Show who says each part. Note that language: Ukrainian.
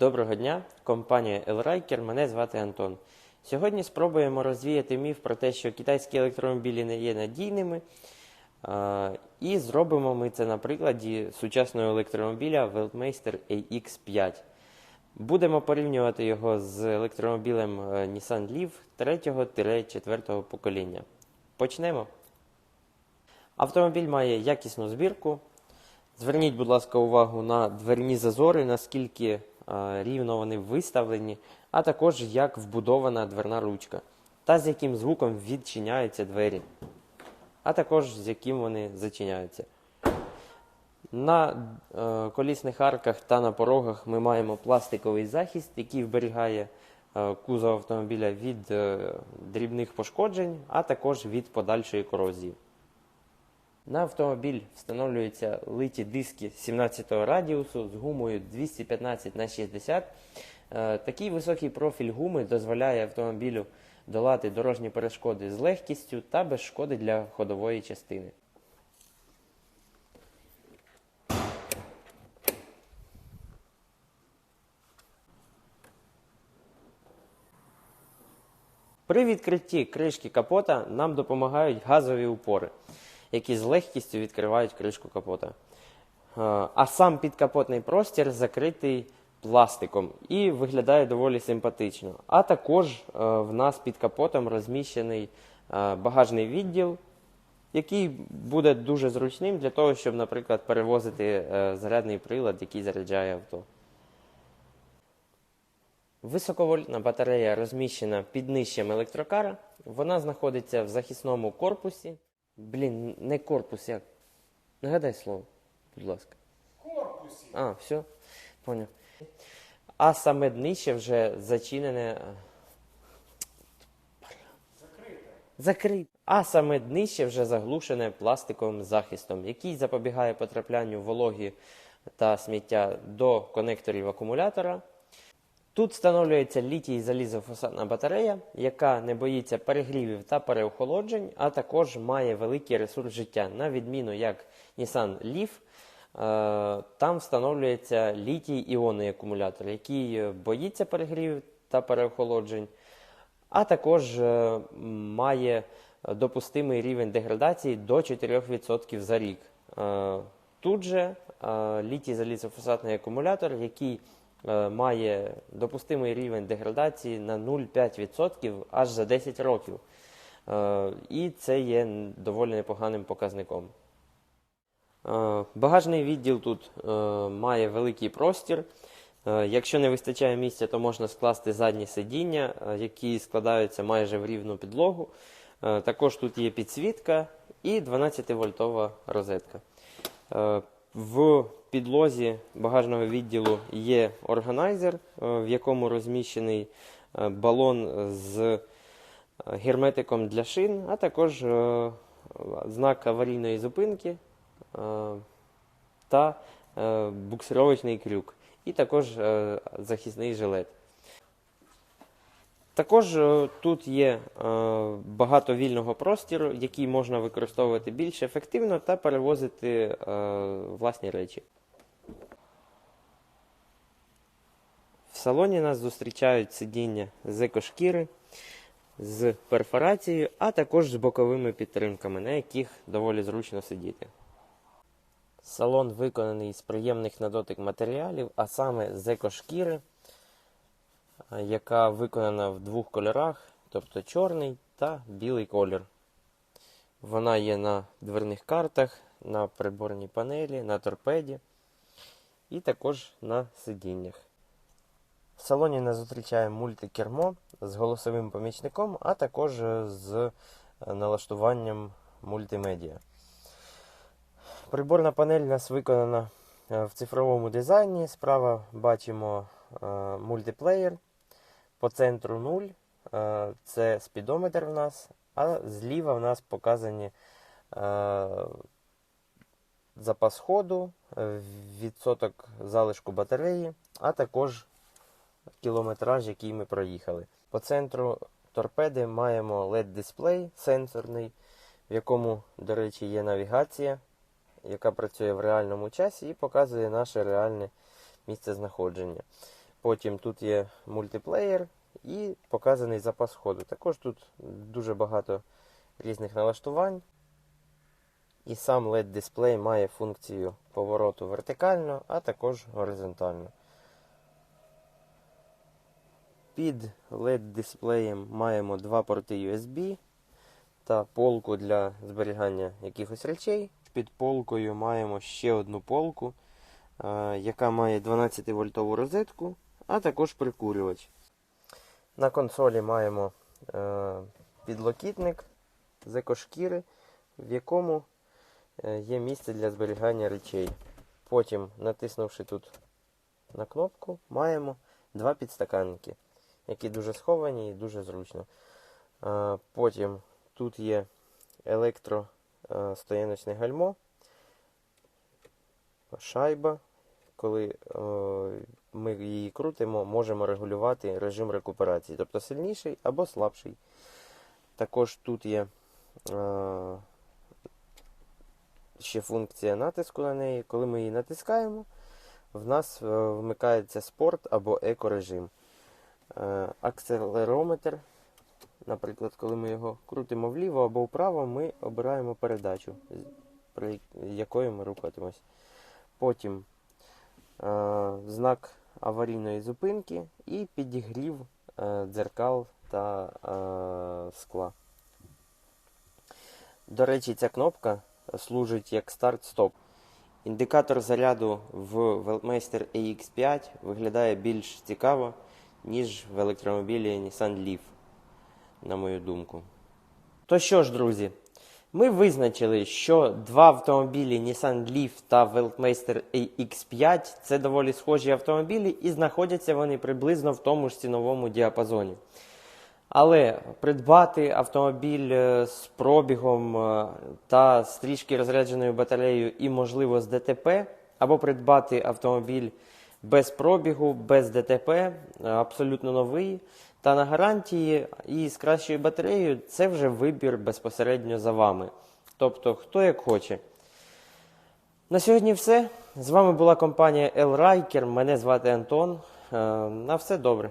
Speaker 1: Доброго дня, компанія Elriker, мене звати Антон. Сьогодні спробуємо розвіяти міф про те, що китайські електромобілі не є надійними. І зробимо ми це на прикладі сучасного електромобіля Weltmeister AX5. Будемо порівнювати його з електромобілем е, Nissan Leaf 3-4 покоління. Почнемо. Автомобіль має якісну збірку. Зверніть, будь ласка, увагу на дверні зазори, наскільки рівно вони виставлені, а також як вбудована дверна ручка, та з яким звуком відчиняються двері, а також з яким вони зачиняються. На е, колісних арках та на порогах ми маємо пластиковий захист, який вберігає е, кузов автомобіля від е, дрібних пошкоджень, а також від подальшої корозії. На автомобіль встановлюються литі диски 17 радіусу з гумою 215 на 60. Е, Такий високий профіль гуми дозволяє автомобілю долати дорожні перешкоди з легкістю та без шкоди для ходової частини. При відкритті кришки капота нам допомагають газові упори, які з легкістю відкривають кришку капота. Е, А сам підкапотний простір закритий пластиком і виглядає доволі симпатично. А також е, в нас під капотом розміщений е, багажний відділ, який буде дуже зручним для того, щоб, наприклад, перевозити зарядний прилад, який заряджає авто. Високовольтна батарея розміщена під нижчем електрокара. Вона знаходиться в захисному корпусі. Блін, не корпус, як? Нагадай слово, будь ласка.
Speaker 2: корпусі.
Speaker 1: А, все, поняв. А саме днище вже зачинене.
Speaker 2: Закрите.
Speaker 1: Закрите. А саме днище вже заглушене пластиковим захистом, який запобігає потраплянню вологі та сміття до конекторів акумулятора. Тут встановлюється літій залізофосфатна батарея, яка не боїться перегрівів та переохолоджень, а також має великий ресурс життя, на відміну як Nissan Leaf. е, Там встановлюється літій іонний акумулятор, який е, боїться перегрівів та переохолоджень, а також е, має допустимий рівень деградації до 4% за рік. Тут же літій залізофосфатний акумулятор, який має допустимий рівень деградації на 0,5% аж за 10 років. Е, І це є доволі непоганим показником. Е, Багажний відділ тут е, має великий простір. Е, Якщо не вистачає місця, то можна скласти задні сидіння, е, які складаються майже в рівну підлогу. Е, Також тут є підсвітка і 12-вольтова розетка. В підлозі багажного відділу є органайзер, е, в якому розміщений е, балон з е, герметиком для шин, а також знак аварійної зупинки та буксировочний крюк, і також захисний жилет. Також е, тут є е, багато вільного простіру, який можна використовувати більш ефективно та перевозити е, власні речі. В салоні нас зустрічають сидіння з екошкіри, з перфорацією, а також з боковими підтримками, на яких доволі зручно сидіти. Салон виконаний з приємних на дотик матеріалів, а саме з екошкіри, яка виконана в двох кольорах, тобто чорний та білий колір. Вона є на дверних картах, на приборній панелі, на торпеді і також на сидіннях. В салоні нас зустрічає мультикермо з голосовим помічником, а також е, з е, налаштуванням мультимедіа. Приборна панель у нас виконана е, в цифровому дизайні. Справа бачимо е, мультиплеєр. По центру 0. е, Це спідометр в нас, а зліва в нас показані е, запас ходу, е, відсоток залишку батареї, а також кілометраж, який ми проїхали. По центру торпеди маємо LED-дисплей сенсорний, в якому, до речі, є навігація, яка працює в реальному часі і показує наше реальне місце знаходження. Потім тут є мультиплеєр і показаний запас ходу. Також тут дуже багато різних налаштувань. І сам LED-дисплей має функцію повороту вертикально, а також горизонтально. Під LED-дисплеєм маємо два порти USB та полку для зберігання якихось речей. Під полкою маємо ще одну полку, яка має 12-вольтову розетку, а також прикурювач. На консолі маємо е, підлокітник з екошкіри, в якому е, є місце для зберігання речей. Потім, натиснувши тут на кнопку, маємо два підстаканники, які дуже сховані і дуже зручно. Е, Потім тут є електростояночне гальмо, шайба. Коли е, ми її крутимо, можемо регулювати режим рекуперації, тобто сильніший або слабший. Також тут є е, ще функція натиску на неї. Коли ми її натискаємо, в нас е, вмикається спорт або екорежим. Е, акселерометр, наприклад, коли ми його крутимо вліво або вправо, ми обираємо передачу, при якої ми рухатимось. Потім е, знак аварійної зупинки і підігрів е, дзеркал та е, скла. До речі, ця кнопка служить як старт-стоп. Індикатор заряду в Weltmeister AX5 виглядає більш цікаво, ніж в електромобілі Nissan Leaf, на мою думку. То що ж, друзі, ми визначили, що два автомобілі Nissan Leaf та Weltmeister AX5 це доволі схожі автомобілі і знаходяться вони приблизно в тому ж ціновому діапазоні. Але придбати автомобіль е, з пробігом е, та з трішки розрядженою батареєю і, можливо, з ДТП, або придбати автомобіль без пробігу, без ДТП, е, абсолютно новий, та на гарантії і з кращою батареєю це вже вибір безпосередньо за вами. Тобто, хто як хоче. На сьогодні все. З вами була компанія L Riker. Мене звати Антон. Е, На все добре.